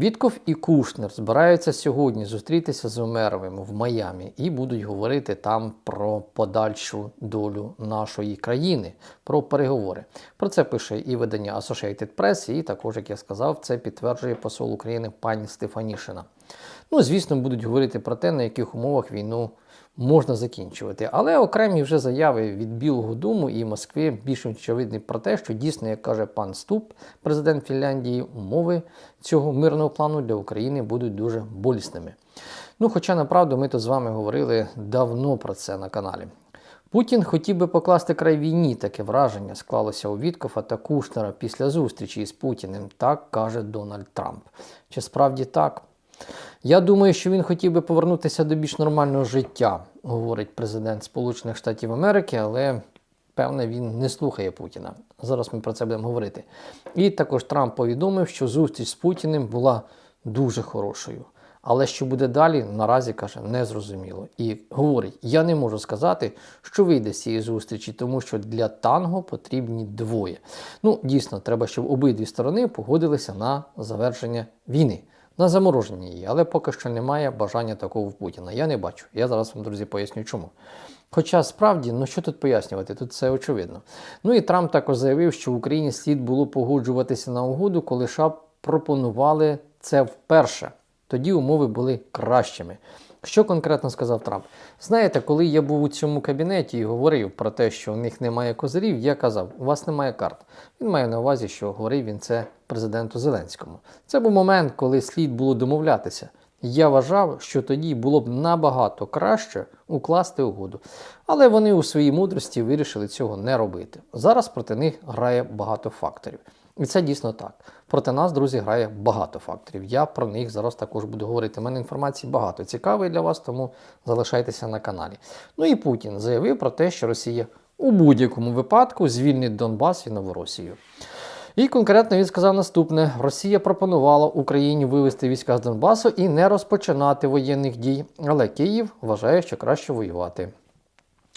Вітков і Кушнер збираються сьогодні зустрітися з Умеровим в Майамі і будуть говорити там про подальшу долю нашої країни, про переговори. Про це пише і видання Associated Press, і також, як я сказав, це підтверджує посол України пані Стефанішина. Ну, звісно, будуть говорити про те, на яких умовах війну можна закінчувати. Але окремі вже заяви від Білого Дому і Москви більш очевидні про те, що дійсно, як каже пан Ступ, президент Фінляндії, умови цього мирного плану для України будуть дуже болісними. Ну, хоча направду ми тут з вами говорили давно про це на каналі. Путін хотів би покласти край війні, таке враження склалося у Віткофа та Кушнера після зустрічі з Путіним, так каже Дональд Трамп. Чи справді так? Я думаю, що він хотів би повернутися до більш нормального життя, говорить президент Сполучених Штатів Америки, але певне він не слухає Путіна. Зараз ми про це будемо говорити. І також Трамп повідомив, що зустріч з Путіним була дуже хорошою. Але що буде далі, наразі каже, незрозуміло. І говорить: я не можу сказати, що вийде з цієї зустрічі, тому що для танго потрібні двоє. Ну, дійсно, треба, щоб обидві сторони погодилися на завершення війни на замороження її, але поки що немає бажання такого в Путіна. Я не бачу. Я зараз вам, друзі, поясню чому. Хоча справді, ну що тут пояснювати, тут все очевидно. Ну і Трамп також заявив, що в Україні слід було погоджуватися на угоду, коли США пропонували це вперше. Тоді умови були кращими. Що конкретно сказав Трамп? Знаєте, коли я був у цьому кабінеті і говорив про те, що у них немає козирів, я казав, у вас немає карт. Він має на увазі, що говорив він це президенту Зеленському. Це був момент, коли слід було домовлятися. Я вважав, що тоді було б набагато краще укласти угоду. Але вони у своїй мудрості вирішили цього не робити. Зараз проти них грає багато факторів. І це дійсно так. Проти нас, друзі, грає багато факторів. Я про них зараз також буду говорити. У мене інформації багато цікавої для вас, тому залишайтеся на каналі. Ну і Путін заявив про те, що Росія у будь-якому випадку звільнить Донбас і Новоросію. І конкретно він сказав наступне: Росія пропонувала Україні вивести війська з Донбасу і не розпочинати воєнних дій, але Київ вважає, що краще воювати.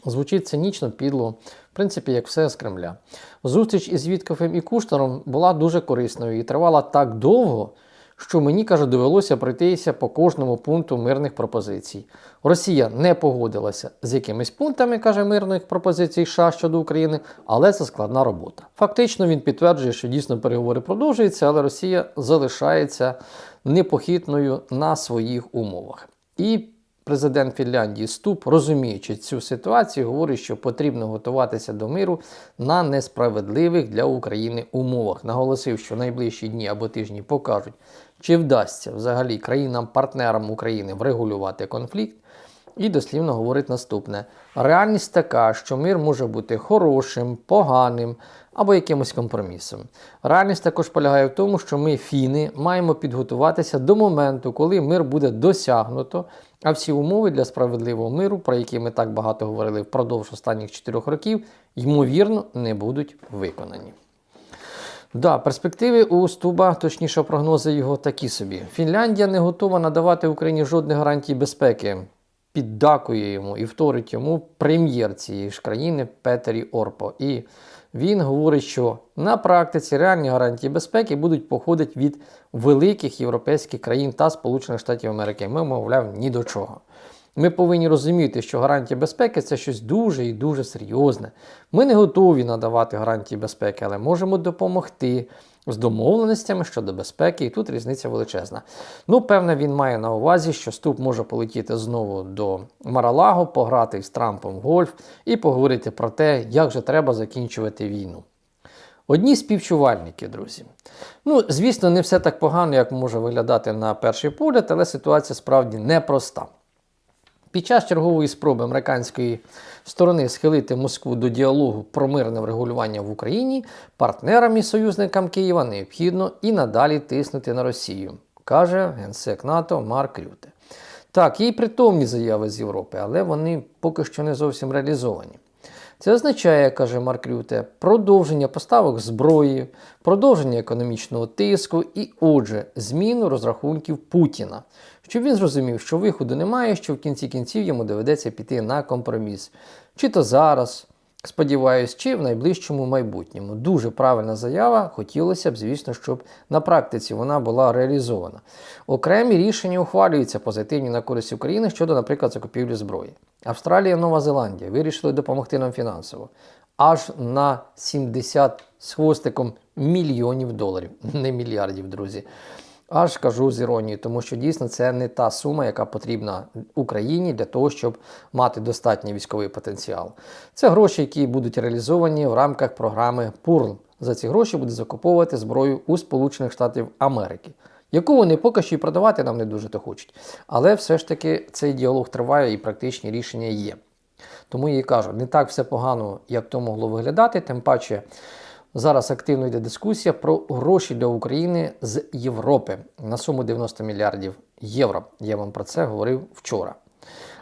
Звучить цинічно, підло, в принципі, як все з Кремля. Зустріч із Віткофем і Кушнером була дуже корисною і тривала так довго, що мені каже, довелося пройтися по кожному пункту мирних пропозицій. Росія не погодилася з якимись пунктами, каже мирних пропозицій США щодо України, але це складна робота. Фактично він підтверджує, що дійсно переговори продовжуються, але Росія залишається непохитною на своїх умовах. І Президент Фінляндії Ступ, розуміючи цю ситуацію, говорить, що потрібно готуватися до миру на несправедливих для України умовах. Наголосив, що найближчі дні або тижні покажуть, чи вдасться взагалі країнам-партнерам України врегулювати конфлікт. І дослівно говорить наступне: реальність така, що мир може бути хорошим, поганим або якимось компромісом. Реальність також полягає в тому, що ми, фіни, маємо підготуватися до моменту, коли мир буде досягнуто, а всі умови для справедливого миру, про які ми так багато говорили впродовж останніх чотирьох років, ймовірно, не будуть виконані. Да, перспективи у Стуба, точніше, прогнози його такі собі. Фінляндія не готова надавати Україні жодних гарантій безпеки. Піддакує йому і вторить йому прем'єр цієї ж країни Петері Орпо. І він говорить, що на практиці реальні гарантії безпеки будуть походити від великих європейських країн та Сполучених Штатів Америки. Ми, мовляв, ні до чого. Ми повинні розуміти, що гарантія безпеки це щось дуже і дуже серйозне. Ми не готові надавати гарантії безпеки, але можемо допомогти з домовленостями щодо безпеки, і тут різниця величезна. Ну, певне, він має на увазі, що Ступ може полетіти знову до Маралаго, пограти з Трампом в гольф і поговорити про те, як же треба закінчувати війну. Одні співчувальники, друзі. Ну, звісно, не все так погано, як може виглядати на перший погляд, але ситуація справді непроста. Під час чергової спроби американської сторони схилити Москву до діалогу про мирне врегулювання в Україні, партнерам і союзникам Києва необхідно і надалі тиснути на Росію, каже генсек НАТО Марк Рюте. Так, є й притомні заяви з Європи, але вони поки що не зовсім реалізовані. Це означає, каже Марк Рюте, продовження поставок зброї, продовження економічного тиску і, отже, зміну розрахунків Путіна, щоб він зрозумів, що виходу немає, що в кінці кінців йому доведеться піти на компроміс. Чи то зараз, Сподіваюсь, чи в найближчому майбутньому. Дуже правильна заява. Хотілося б, звісно, щоб на практиці вона була реалізована. Окремі рішення ухвалюються позитивні на користь України щодо, наприклад, закупівлі зброї. Австралія, Нова Зеландія вирішили допомогти нам фінансово. Аж на 70 з хвостиком мільйонів доларів, не мільярдів, друзі. Аж кажу з іронією, тому що дійсно це не та сума, яка потрібна Україні для того, щоб мати достатній військовий потенціал. Це гроші, які будуть реалізовані в рамках програми PURL. За ці гроші буде закуповувати зброю у Сполучених Штатів Америки, яку вони поки що і продавати нам не дуже то хочуть. Але все ж таки цей діалог триває і практичні рішення є. Тому я і кажу, не так все погано, як то могло виглядати, тим паче. Зараз активно йде дискусія про гроші для України з Європи на суму 90 мільярдів євро. Я вам про це говорив вчора.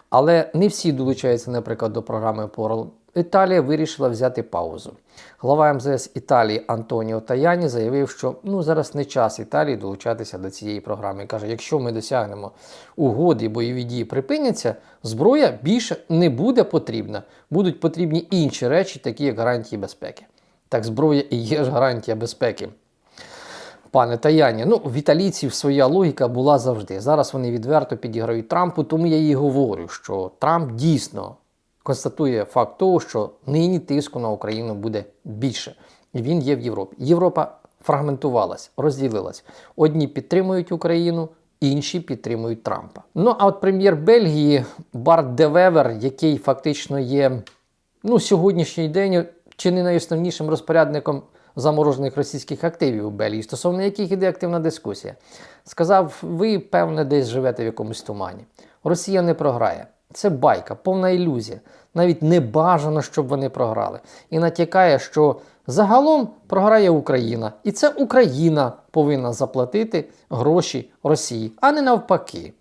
Але не всі долучаються, наприклад, до програми PORL. Італія вирішила взяти паузу. Глава МЗС Італії Антоніо Таяні заявив, що ну зараз не час Італії долучатися до цієї програми. Каже, якщо ми досягнемо угоди бойові дії припиняться, зброя більше не буде потрібна. Будуть потрібні інші речі, такі як гарантії безпеки. Так зброя і є ж гарантія безпеки. Пане Таяні, ну в італійців своя логіка була завжди. Зараз вони відверто підіграють Трампу, тому я їй говорю, що Трамп дійсно констатує факт того, що нині тиску на Україну буде більше. І він є в Європі. Європа фрагментувалась, розділилась. Одні підтримують Україну, інші підтримують Трампа. Ну а от прем'єр Бельгії Барт Девевер, який фактично є ну, сьогоднішній день чи не найосновнішим розпорядником заморожених російських активів у Бельгії, стосовно яких іде активна дискусія, сказав: ви, певне, десь живете в якомусь тумані. Росія не програє. Це байка, повна ілюзія. Навіть не бажано, щоб вони програли. І натякає, що загалом програє Україна. І це Україна повинна заплатити гроші Росії, а не навпаки.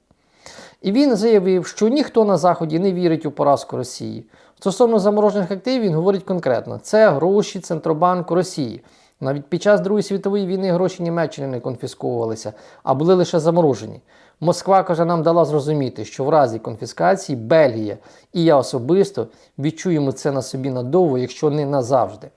І він заявив, що ніхто на Заході не вірить у поразку Росії. Стосовно заморожених активів, він говорить конкретно: це гроші Центробанку Росії. Навіть під час Другої світової війни гроші Німеччини не конфісковувалися, а були лише заморожені. Москва каже, нам дала зрозуміти, що в разі конфіскації Бельгія і я особисто відчуємо це на собі надовго, якщо не назавжди.